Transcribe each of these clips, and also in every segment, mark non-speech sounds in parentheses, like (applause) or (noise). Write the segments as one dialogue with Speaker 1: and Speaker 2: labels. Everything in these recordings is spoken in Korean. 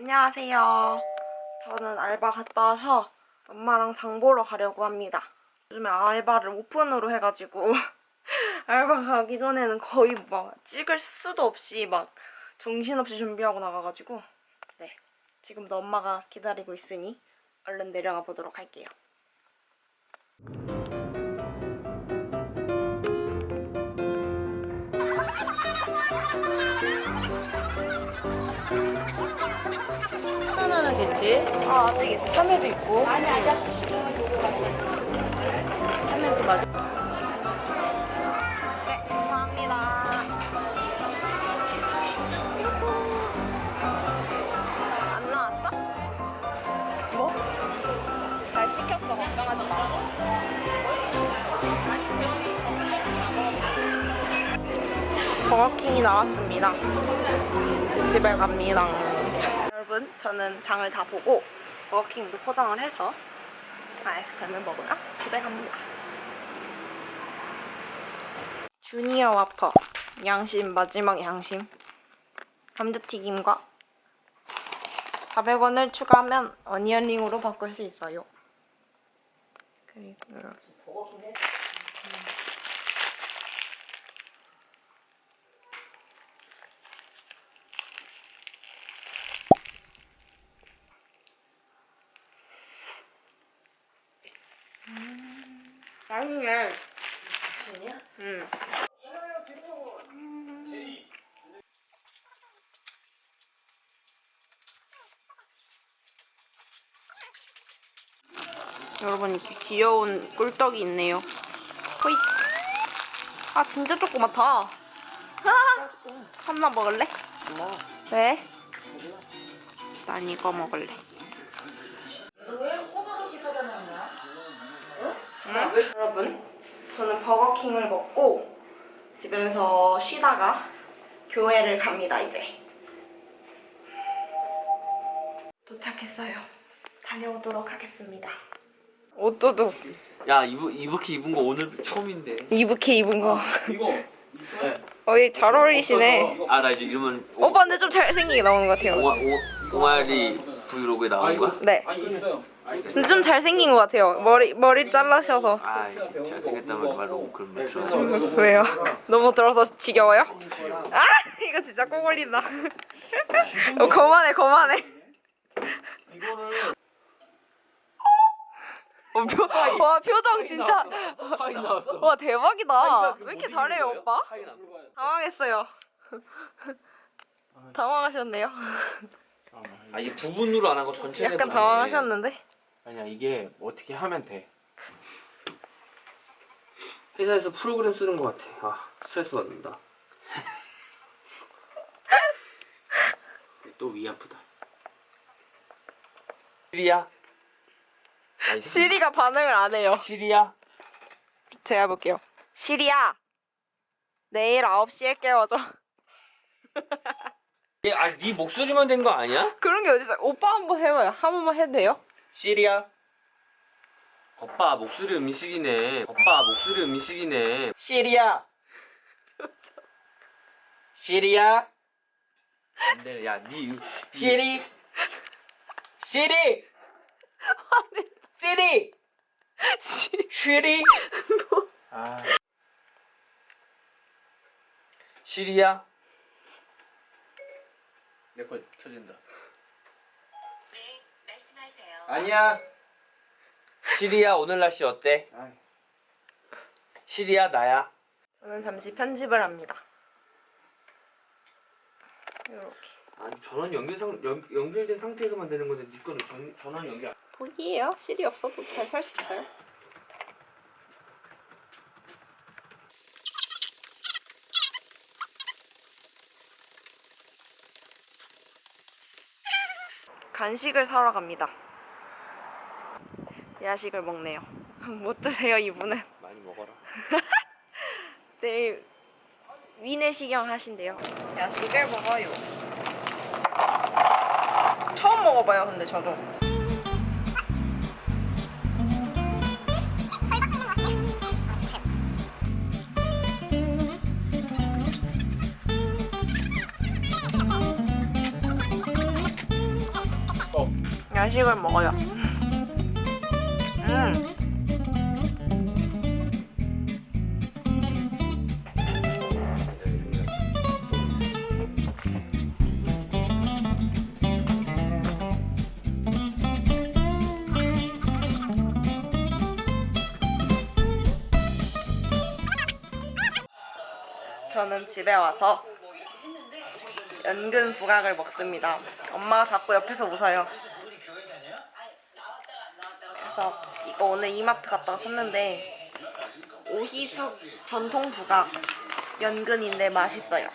Speaker 1: 안녕하세요. 저는 알바 갔다 와서 엄마랑 장 보러 가려고 합니다. 요즘에 알바를 오픈으로 해가지고 (laughs) 알바 가기 전에는 거의 막 찍을 수도 없이 막 정신없이 준비하고 나가가지고 네 지금도 엄마가 기다리고 있으니 얼른 내려가 보도록 할게요. (laughs)
Speaker 2: 됐지?
Speaker 1: 아 아직 있어.
Speaker 2: 3회도 있고. 아니, 아니, 3회도 맞아.
Speaker 1: 네 감사합니다. 안 나왔어? 뭐? 잘 시켰어 걱정하지 마. 버거킹이 나왔습니다. 집에 갑니다. 여러분, 저는 장을 다 보고 버거킹도 포장을 해서 아이스크림을 먹으러 집에 갑니다. 주니어 와퍼 양심 마지막 양심 감자튀김과 400원을 추가하면 어니언링으로 바꿀 수 있어요. 그리고 이렇게. 맛있네.
Speaker 2: 진이야?
Speaker 1: 응. 여러분 이렇게 귀여운 꿀떡이 있네요. 호이. 아 진짜 조그맣다. 아, 하나 먹을래?
Speaker 2: 뭐?
Speaker 1: 왜? 난 이거 먹을래.
Speaker 2: 왜 호박이 사다 놨냐?
Speaker 1: 응? 여러분, 저는 버거킹을 먹고 집에서 쉬다가 교회를 갑니다, 이제. 도착했어요. 다녀오도록 하겠습니다. 옷도둑.
Speaker 3: 야 이브 이브키 입은 거 오늘 처음인데.
Speaker 1: 이브키 입은 거.
Speaker 3: 이거. 네.
Speaker 1: 어이, 잘 어울리시네.
Speaker 3: 아 나 이제 이러면
Speaker 1: 오빠 근데 좀 잘생기게 나오는 것 같아요.
Speaker 3: 옹알이 브이로그에 나오는 거야?
Speaker 1: 네. 근데 좀 잘생긴 것 같아요. 머리, 머리 잘라셔서.
Speaker 3: 아 잘생겼다는 말 너무 그런 말 들어.
Speaker 1: 왜요? 너무 들어서 지겨워요? 아! 이거 진짜 꼭 올린다. 어, 그만해, 그만해. 어, 표, 와 표정 진짜. 와 대박이다 왜 이렇게 잘해요 오빠? 당황했어요 당황하셨네요
Speaker 3: 아 이게 부분으로 안 하고 전체.
Speaker 1: 약간 당황하셨는데
Speaker 4: 아니야 이게 어떻게 하면 돼
Speaker 3: 회사에서 프로그램 쓰는 거 같아. 아 스트레스 받는다.
Speaker 4: 또 위 아프다
Speaker 3: 시리야.
Speaker 1: 시리가 반응을 안 해요
Speaker 3: 시리야.
Speaker 1: 제가 해볼게요 시리야 내일 9시에 깨워줘 (laughs)
Speaker 3: 아 네 목소리만 된 거 아니야?
Speaker 1: 그런 게 어딨어요 오빠 한번 해봐요 한 번만 해도 돼요?
Speaker 3: 시리야. 오빠 목소리 음식이네. 오빠 목소리 음식이네. 시리야. (laughs) 시리야. 안돼, 야, 니 시리. 시리. 시리.
Speaker 1: 시-
Speaker 3: 시리.
Speaker 4: 아
Speaker 3: 시리야.
Speaker 4: 내 거 켜진다
Speaker 5: 네, 말씀하세요.
Speaker 3: 아니야. 시리야, 오늘 날씨 어때?
Speaker 4: 아이.
Speaker 3: 시리야, 나야.
Speaker 1: 저는 잠시 편집을 합니다 이렇게
Speaker 3: 아니 전원 연결 상 연, 연결된 상태에서만 되는 건데 네 거는 전, 전원 연결.
Speaker 1: 보기예요 실이 없어도 잘 살 수 있어요 간식을 사러 갑니다. 야식을 먹네요. (laughs) 못 드세요 이분은.
Speaker 3: 많이 먹어라. (laughs)
Speaker 1: 내일 위내시경 하신대요. 야식을 먹어요. 처음 먹어봐요, 근데 저도. 야식을 먹어요. 음. 저는 집에 와서 연근 부각을 먹습니다. 엄마가 자꾸 옆에서 웃어요. 그래서 이거 오늘 이마트 갔다가 샀는데 오희숙 전통 부각 연근인데 맛있어요.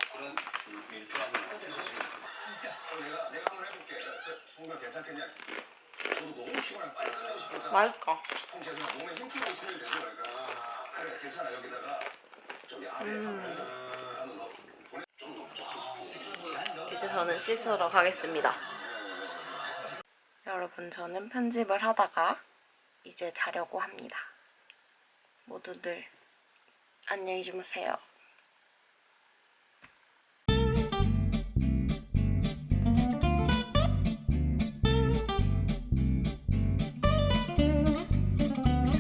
Speaker 1: 맛있다. 이제 저는 씻으러 가겠습니다. 여러분, 저는 편집을 하다가 이제 자려고 합니다. 모두들 안녕히 주무세요.